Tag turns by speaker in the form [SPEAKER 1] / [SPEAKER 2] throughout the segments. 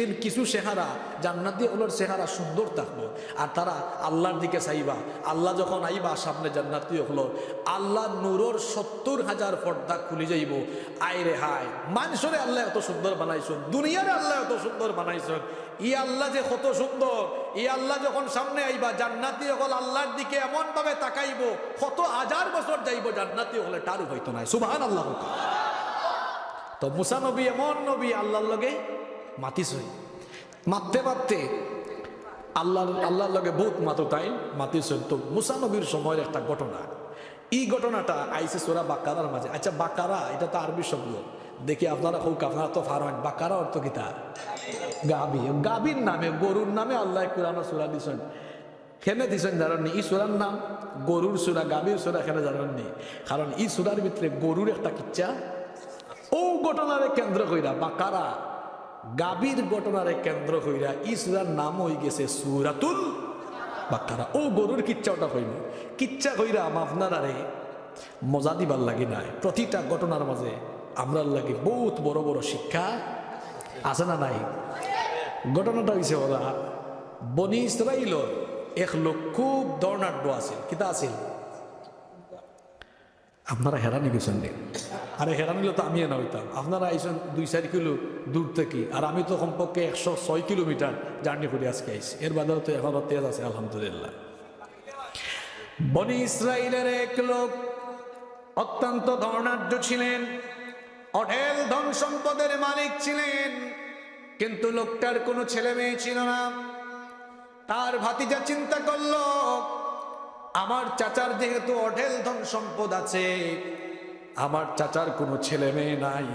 [SPEAKER 1] দিন কিছু চেহারা, জান্নাতি ওগুলোর চেহারা সুন্দর থাকব। আর তারা আল্লাহর দিকে চাইবা। আল্লাহ যখন আইবা, সামনে জান্নাতি হলো। আল্লাহ নূরর সত্তর হাজার পর্দা খুলে যাইব। আয় রে হায়, মানুষরে আল্লাহ এত সুন্দর বানাইছেন। দুনিয়ারে আল্লাহ এত সুন্দর বানাইছেন। ই আল্লাহ যে কত সুন্দর। ই আল্লাহ যখন সামনে আইবা, জান্নাতি হল আল্লাহর দিকে এমনভাবে তাকাইব, কত হাজার বছর যাইব জান্নাতি হলে তারও হইতো নাই সুবাহান আল্লাহ তো মুসা নবী, এমন নবী আল্লাহর লগে মাতিছই মাততে মারতে আল্লাহ, আল্লাহর লগে বহুত মাতো তাই মাতিছই তো মুসা নবীর সময়ের একটা ঘটনা। এই ঘটনাটা আইসে সোরা বাকারার মাঝে। আচ্ছা বাকারা, এটা তো আরবি শব্দ। দেখি আপনারা হোক আপনারা তো ফারমান বাকারা অর্থ কিতা গাবি। গাবির নামে, গরুর নামে আল্লাহ কোরআন সুরা দিছেন। খেনে দিছেন জানেননি? ই সুরার নাম গরুর সুরা গাভীর সুরা এখানে জানেননি? কারণ ই সুরার ভিতরে গরুর একটা কিচ্ছা ও ঘটনারে কেন্দ্র কইরা বাকারা গাভীর ঘটনারে কেন্দ্র কইরা ই নাম হয়ে গেছে সুরাতুল বাকারা ও গরুর কিচ্ছা ওটা হইল কিচ্ছা কইরা আপনার আরে মজা দিবার লাগে নাই। প্রতিটা ঘটনার মাঝে আমরার লাগে বহুত বড় বড় শিক্ষা আছে না নাই? ঘটনাটা হয়েছে ওরা, বনি ইসরাইল এক লোক খুব দর্ণাঢ্য আছিল। কিতা আছিল? আপনারা হেরানি গেছেন নি আরে হেরানি তো আমি না হইতাম। আপনারা আইসেন দুই চার কিলো দূর থেকে, আর আমি তো কমপক্ষে একশো ছয় কিলোমিটার জার্নি করে আজকে আইসি এর বাদেও তো এখনও তেজ আছে, আলহামদুলিল্লাহ। বনি ইসরায়েলের এক লোক অত্যন্ত ধর্ণাঢ্য ছিলেন, অঢেল ধন সম্পদের মালিক ছিলেন, কিন্তু লোকটার কোনো ছেলে মেয়ে ছিল না। তার ভাতিজা চিন্তা করল আমার চাচার যেহেতু অঢেল ধন সম্পদ আছে, আমার চাচার কোনো ছেলে মেয়ে নাই।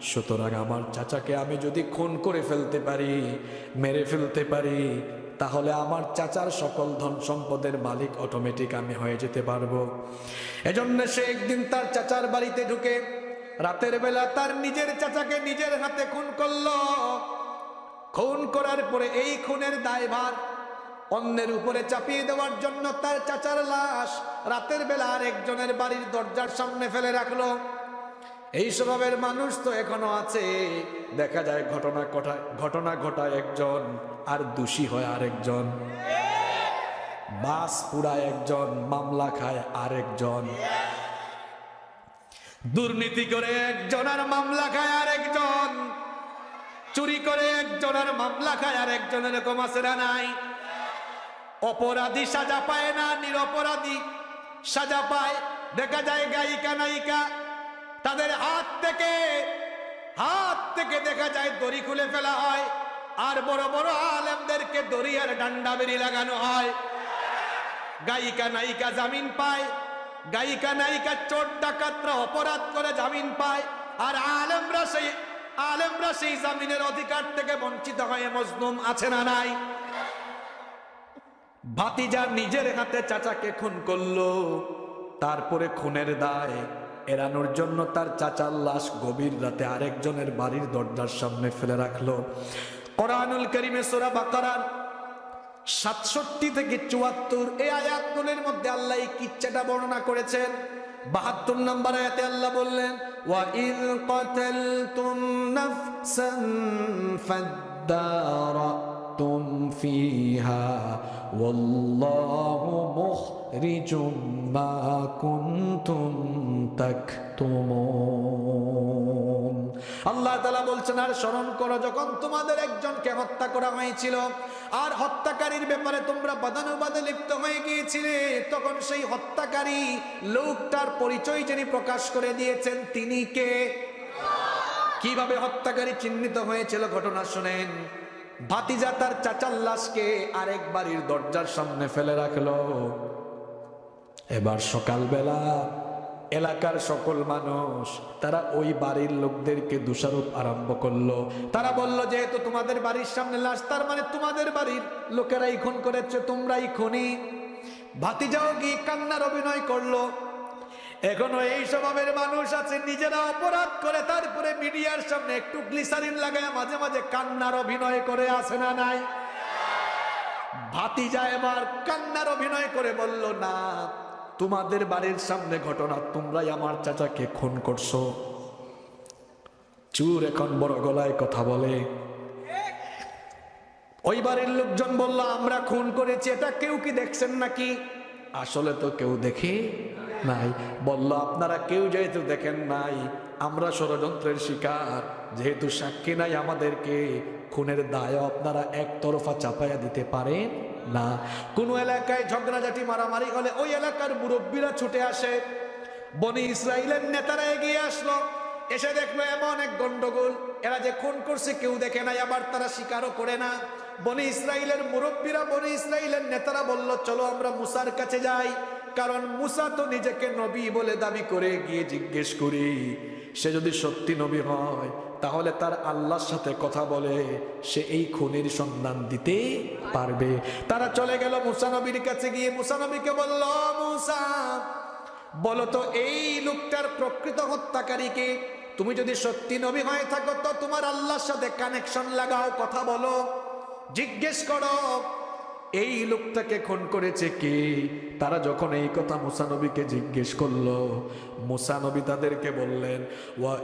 [SPEAKER 1] সুতরাং আমার চাচাকে আমি যদি খুন করে ফেলতে পারি, মেরে ফেলতে পারি, তাহলে আমার চাচার সকল ধন সম্পদের মালিক অটোমেটিক আমি হয়ে যেতে পারব। এজন্য সে একদিন তার চাচার বাড়িতে ঢুকে রাতের বেলা তার নিজের চাচাকে নিজের হাতে খুন করল। খুন করার পরে এই খুনের দায়ভার অন্যের উপরে চাপিয়ে দেওয়ার জন্য তার চাচার লাশ রাতের বেলা আর একজনের বাড়ির দরজার সামনে ফেলে রাখল। এই স্বভাবের মানুষ তো এখনও আছে। দেখা যায় ঘটনা ঘটায় ঘটনা ঘটায় একজন আর দোষী হয় আরেকজন। বাস পুরায় একজন, মামলা খায় আরেকজন। দুর্নীতি করে একজন আর মামলা খায় আরেকজন। চুরি করে একজন আর মামলা খায় আর একজন এরকম নাই? অপরাধী সাজা পায় না, নিরপরাধী সাজা পায়। দেখা যায় গায়িকা, নায়িকা, তাদের হাত থেকে হাত থেকে দেখা যায় দড়ি খুলে ফেলা হয় আর বড় বড় আলেমদেরকে দড়ি আর ডান্ডা বেরি লাগানো হয়। গায়িকা, নায়িকা জামিন পায়। গায়িকা, নায়িকা চোর, ডাকাতরা অপরাধ করে জামিন পায়। আর আলেমরা সেই আলেমরা সেই জামিনের অধিকার থেকে বঞ্চিত হয়ে মজলুম আছে না নাই? ভাতিজা নিজের হাতে চাচাকে খুন করলো তারপরে খুনের দায় এড়ানোর জন্য তার চাচার লাশ গভীর রাতে আরেকজনের বাড়ির দরজার সামনে ফেলে রাখলো কোরআনুল করিমে সোরা বাকারার সাতষট্টি থেকে চুয়াত্তর এই আয়াতগুলির মধ্যে আল্লাহ এই কিচ্ছাটা বর্ণনা করেছেন বাহাত্তর নম্বর আয়াতে আল্লাহ বললেন وَإِذْ قَتَلْتُمْ نَفْسًا فَادَّارَأْتُمْ فِيهَا وَاللَّهُ مُخْرِجٌ مَا كُنْتُمْ تَكْتُمُونَ আল্লাহ তালা বলছেন আর স্মরণ করো যখন তোমাদের একজনকে হত্যা করা হয়েছিল আর হত্যাকারীর ব্যাপারে তোমরা বাদানুবাদে লিপ্ত হয়ে গিয়েছিলে তখন সেই হত্যাকারী লোকটার পরিচয় যিনি প্রকাশ করে দিয়েছেন তিনি কে কিভাবে হত্যাকারী চিহ্নিত হয়েছিল ঘটনা শুনেন ভাতিজা তার চাচার লাশকে আরেক বাড়ির দরজার সামনে ফেলে রাখল। এবার সকালবেলা এলাকার সকল মানুষ, তারা ওই বাড়ির লোকদেরকে দোষারোপ আরম্ভ করল। তারা বলল, যেহেতু তোমাদের বাড়ির সামনে লাশ, তার মানে তোমাদের বাড়ির লোকেরাই খুন করেছে, তোমরাই খুনি। ভাতিজাও গিয়ে কান্নার অভিনয় করল। এখনও এই স্বভাবের মানুষ আছে, নিজেরা অপরাধ করে তারপরে মিডিয়ার সামনে একটু গ্লিসারিন লাগায় মাঝে মাঝে কান্নার অভিনয় করে আসে না নাই? ভাতিজা এবার কান্নার অভিনয় করে বলল, না, তোমাদের বাড়ির সামনে ঘটনা, তোমরাই আমার চাচাকে খুন করছ। চুর এখন বড় গলায় কথা বলে। ওই বাড়ির লোকজন বলল, আমরা খুন করেছি, এটা কেউ কি দেখছেন নাকি? আসলে তো কেউ দেখে নাই। বলল, আপনারা কেউ যেহেতু দেখেন নাই, আমরা ষড়যন্ত্রের শিকার। যেহেতু সাক্ষী নাই আমাদেরকে, খুনের দায় আপনারা একতরফা চাপাইয়া দিতে পারেন না। কোনো এলাকায় ঝগড়াঝাটি, মারামারি হলে ওই এলাকার মুরব্বীরা ছুটে আসে। বনি ইসরায়েলের নেতারা এগিয়ে আসলো। এসে দেখল এমন এক গন্ডগোল। এরা যে খুন করছে কেউ দেখে নাই, আবার তারা স্বীকারও করে না। বনি ইসরায়েলের মুরব্বীরা, বনি ইসরায়েলের নেতারা বলল, চলো আমরা মুসার কাছে যাই। কারণ মুসা তো নিজেকে নবী বলে দাবি করে গিয়ে জিজ্ঞেস করি, সে যদি সত্যি নবী হয়, তাহলে তার আল্লাহর সাথে কথা বলে সে এই খুনির সন্ধান দিতে পারবে। তারা চলে গেল মুসা নবীর কাছে গিয়ে, মুসা নবীকে বলল মুসা, বলো তো এই লোকটার প্রকৃত হত্যাকারীকে, তুমি যদি সত্যি নবী হয়ে থাকো তো তোমার আল্লাহর সাথে কানেকশন লাগাও, কথা বলো, জিজ্ঞেস করো। এই লোকটাকে খুন করেছে কে? তারা যখন এই কথা মুসানবীকে জিজ্ঞেস করল মুসানবী তাদেরকে বললেন, ওয়া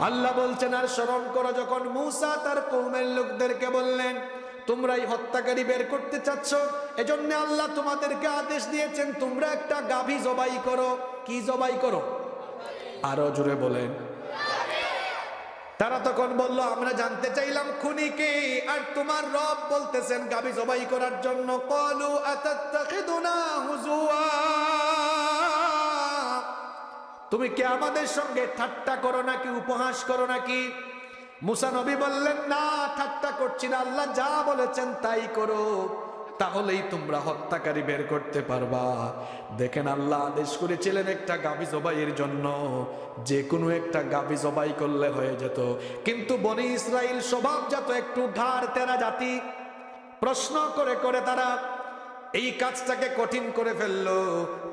[SPEAKER 1] আল্লাহ বলছেন, আর স্মরণ করো, যখন মূসা তার কৌমের লোকদেরকে বললেন তোমরা এই হত্যাকারী বের করতে চাচ্ছ? এজন্য আল্লাহ তোমাদেরকে আদেশ দিয়েছেন, তোমরা একটা গাভী জবাই করো। কি জবাই করো? আরও জোরে বলেন। তারা তখন বলল, আমরা জানতে চাইলাম খুনিকে আর তোমার রব বলতেছেন গাভী জবাই করার জন্য। কলু তুমি কি আমাদের সঙ্গে ঠাট্টা করো নাকি, উপহাস করো নাকি? মুসানবী বললেন, না, ঠাট্টা করছি না, আল্লাহ যা বলেছেন তাই করো তাহলেই তোমরা হত্যাকারী বের করতে পারবা। দেখেন আল্লাহ আদেশ করেছিলেন একটা গাভী জবাইয়ের জন্য। যে কোনো একটা গাভী জবাই করলে হয়ে যেত। কিন্তু বনি ইসরায়েল স্বভাবজাত একটু ঘাড় তেরা জাতি প্রশ্ন করে করে তারা এই কাজটাকে কঠিন করে ফেলল।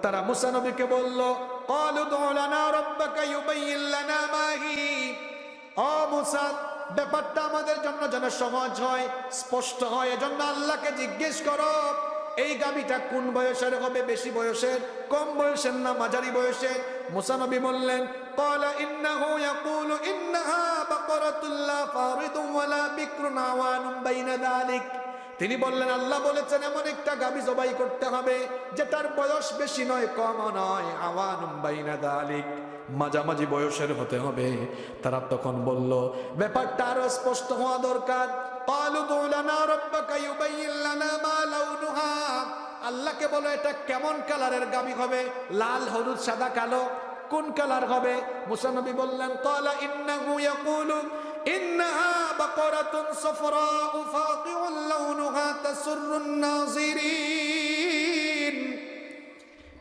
[SPEAKER 1] তারা মুসানবীকে বলল, কলু দৌলানা রব্বাকা ইউবাইয়্যিল মাহি। ما هي ও মুসা ব্যাপারটা আমাদের জন্য যেন সহজ হয় স্পষ্ট হয় এজন্য আল্লাহকে জিজ্ঞেস করো এই গাবিটা কোন বয়সের হবে বেশি বয়সের কম বয়সের না মাঝারি বয়সের মুসা নবী বললেন قال انه يقول انها بقره لا فارض ولا بكر عوان بين ذلك তিনি বললেন আল্লাহ বলেছেন এমন একটা গাবি জবাই করতে হবে যেটার বয়স বেশি নয় কম নয় আওয়ান বাইনা দালিক মাঝামাঝি বয়সের হতে হবে। তারা তখন বলল, ব্যাপারটা আরও স্পষ্ট হওয়া দরকার। আল্লাহকে বলো, এটা কেমন কালারের গাবি হবে? লাল, হলুদ, সাদা, কালো? কোন কালার হবে? মুসানবি বললেন তলা ইন্নাহু ইয়াকুলু, ইন্নাহা বাকরাতুন সাফরাউ ফাকিউল লাউনুহা তাসুরুন নাযিরিন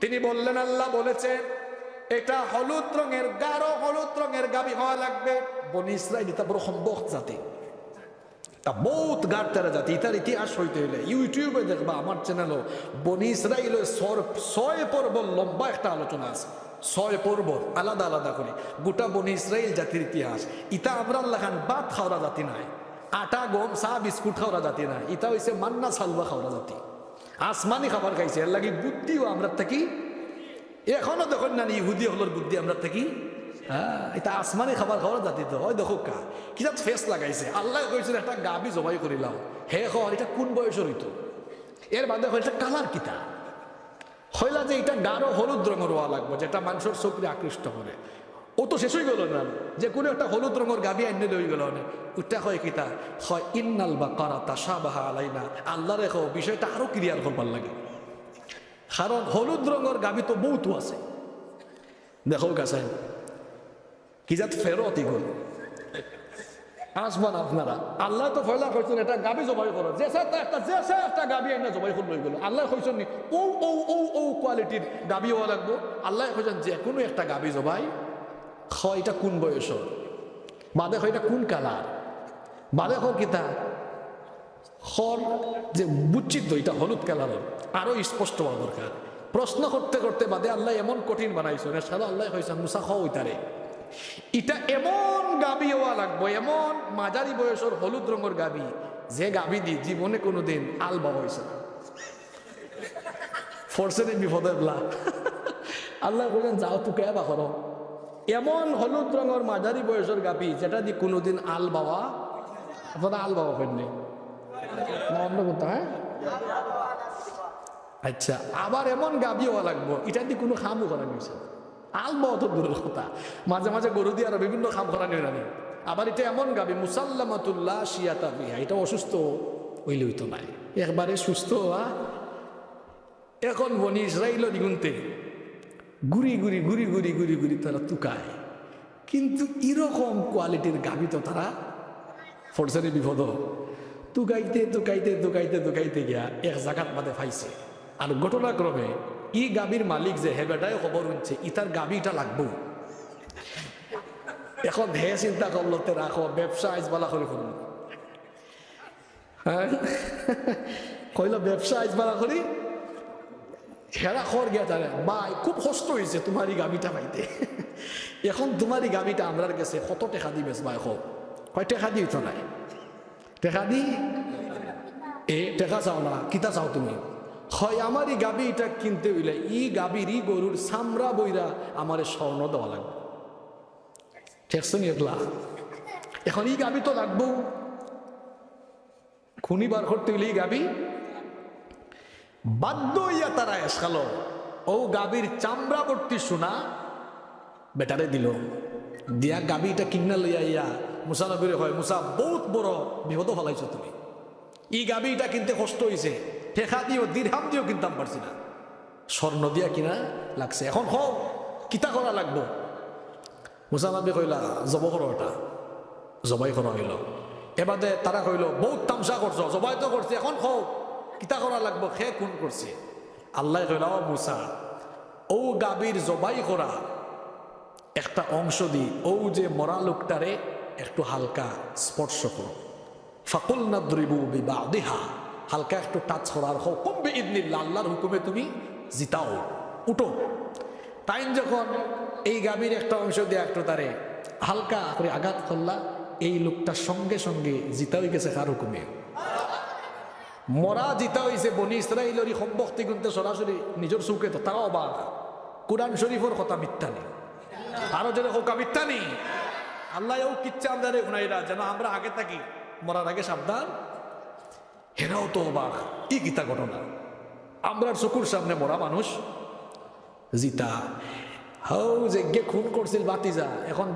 [SPEAKER 1] তিনি বললেন, আল্লাহ বলেছেন এটা হলুদ রঙের গাঢ় হলুদ রঙের গাবি হওয়া লাগবে। বনি ইসরায়েল এটা বড় সম্ভব জাতি। তা বহুত গাঢ় তারা জাতি ইতার ইতিহাস হইতে হইলে। ইউটিউবে দেখবা, আমার চ্যানেলও বনি ইসরায়েলের ছয় পর্ব লম্বা একটা আলোচনা আছে। ছয় পর্ব আলাদা আলাদা করে। গোটা বনি ইসরায়েল জাতির ইতিহাস। ইতা আমরা আল্লাহ খান বাদ খাওয়া জাতি নাই। আটা, গম, চা, বিস্কুট খাওয়া জাতি নাই। ইতা হইছে মান্না সালুয়া খাওয়া জাতি। আসমানি খাবার খাইছে। এর লাগি বুদ্ধিও আমরা থাকি এখনও দেখুন না, ইহুদি হলোর বুদ্ধি আমরা থাকি? হ্যাঁ এটা আসমানি খাবার খাওয়ার জাতি তো, হয় দেখো কা। কিতা ফেস লাগাইছে। আল্লাহ কইছিল একটা গাবি জবাই করিলাম হে হ এটা কোন বয়সের হইতো এর বাদে হয় এটা কালার কিতা? হইলা যে এটা গাঢ় হলুদ রঙের হওয়া লাগবে, যেটা মানুষের চোখে আকৃষ্ট করে। ও তো শেষ হয়ে গেল না। যে কোনো একটা হলুদ রঙের গাবি আইনে লই গেল না। ওটা হয় কিতা? হয়, ইন্নাল বা কারা তাসা বাহা আলাইনা। আল্লাহ রেখো বিষয়টা আরও ক্লিয়ার করবার লাগে। কারণ হলুদ রঙের গাবি তো বহুত আছে। দেখো কাছে। কি যাত ফেরত ইগুল আসবান আপনারা। আল্লাহ তো ফয়লা কইছেন, এটা গাবি জবাই করো। যে একটা যে একটা গাবি এনে জবাই করে লই গেল আল্লাহ কইছেন ও ও ও ও কোয়ালিটির গাবি হওয়া লাগবো। আল্লাহ কইছেন, যে কোনো একটা গাবি জবাই, খ, এটা কোন বয়স বাদে হয় এটা কোন কালার? বাদে কিতা? হর যে বুচ্ছিত এটা হলুদ কালারের। আরও স্পষ্ট হওয়া দরকার। প্রশ্ন করতে করতে বাদে আল্লাহ এমন কঠিন বানাইছেন সাদা আল্লাহ হয়েছে মুসা খ ওইটারে। এটা এমন গাবি হওয়া লাগবো, এমন মাঝারি বয়সের হলুদ রঙের গাবি, যে গাবি দি জীবনে কোনোদিন আলবা হয়েছে না। ফোর্সের বিপদে আল্লাহ বলেন, যাও তুকে বা করো। এমন হলুদ রঙের মাঝারি বয়সের গাবি, যেটা দিয়ে কোনোদিন আল বাবা, আপনারা আল বাবা ফেলনি না অন্য কোথাও হ্যাঁ? আচ্ছা আবার এমন গাবি হওয়া লাগবো, এটা দিয়ে কোনো খামও করা নিয়েছে আল বাবা তো দূরের কথা। মাঝে মাঝে গরু দিয়ে আরও বিভিন্ন খাম করা নিয়ে জানি আবার এটা এমন গাবি মুসাল্লামাতুল্লাহ শিয়াতা বিহা এটা অসুস্থ হইলে হইতো নাই একবারে সুস্থ হওয়া। এখন বনি ইসরাইল দ্বিগুণতে ঘুরি ঘুরি ঘুরি ঘুরি ঘুরি ঘুরি তারা তুকায়। কিন্তু এরকম কোয়ালিটির গাবি তো তারা ফোর্সের বিপদ। তুকাইতে তুকাইতে তুকাইতে তুকাইতে গিয়া এক জায়গাত মাঝে ফাইছে। আর ঘটনাক্রমে ই গাবির মালিক যে হে বেটায় খবর হচ্ছে ইতার গাবিটা লাগবো। এখন হে চিন্তা করল তে রাখো ব্যবসা আইজ বালা করে করব কইল ব্যবসা আইজ বালা করি হেরা খর গিয়া জানে ভাই খুব কষ্ট হয়েছে তোমার এই গাবিটা পাইতে। এখন তোমার এই গাবিটা আমরার গেছে কত টেকা দিবেস ভাই হোক কয় টেকা দিই তো নাই। টেকা দি এ টেকা চাও না কিতা চাও তুমি হয় আমার এই গাবি এটা কিনতে হইলে ই গাবির ই গরুর সামরা বইরা আমার স্বর্ণ দেওয়া লাগবে ঠেকছো নি এগুলা এখন ই গাবি তো লাগবো খুনি বার করতে হইলে ই গাবি বাধ্য হইয়া তারা এসকালো ও গাবির চামড়া ভর্তি সোনা বেটারে দিল দিয়া গাবিটা কিনা লইয়া ইয়া মুসা হয়, মুসা বহুত বড় বিপদ ফলাইছ তুমি। ই গাবিটা কিনতে কষ্ট হয়েছে ঠেকা দিও দীর্হাম দিও কিনতাম পারছি না। স্বর্ণ দিয়া কিনা লাগছে। এখন হোক কিতা করা লাগবো? মুসা নবী কইলা, জব করো এটা? জবাই করা হইল। এবারে তারা কইল, বহুত তামসা করছ জবাই তো করছে এখন হোক কিতা করা লাগবো সে কোন করছে আল্লাহ কইলা ও মুসা ও গাবির জবাই করা একটা অংশ দি ও যে মরা লোকটারে একটু হালকা স্পর্শ করো। ফাকুল না দ্রিবু বিবা দেহা হালকা একটু টাচ করার হুকুম বে ইদনিল্লাহ আল্লাহর হুকুমে তুমি জিতাও। উঠো। তাই যখন এই গাভীর একটা অংশ দিয়ে একটু তারে হালকা করে আঘাত করলা, এই লোকটা সঙ্গে সঙ্গে জিতা হয়ে গেছে কার হুকুমে? মরা জিতা হয়েছে, বনি ইসরাইলের সম্পত্তি কিন্তু সরাসরি নিজের চৌকে তো, তাও অবাক। কোরআন শরীফের কথা মিথ্যা নেই। আরও হোকা, মিথ্যা নেই। আল্লাহ কিচ্ছে আমাদের উনাইরা যেন আমরা আগে থাকি। মরার আগে সাবধান। হেরাও তো অবাক কি গীতা ঘটনা। আমরা চকুর সামনে মরা মানুষ। জিতা। হাউ যে খুন করছিল বাতিজা এখন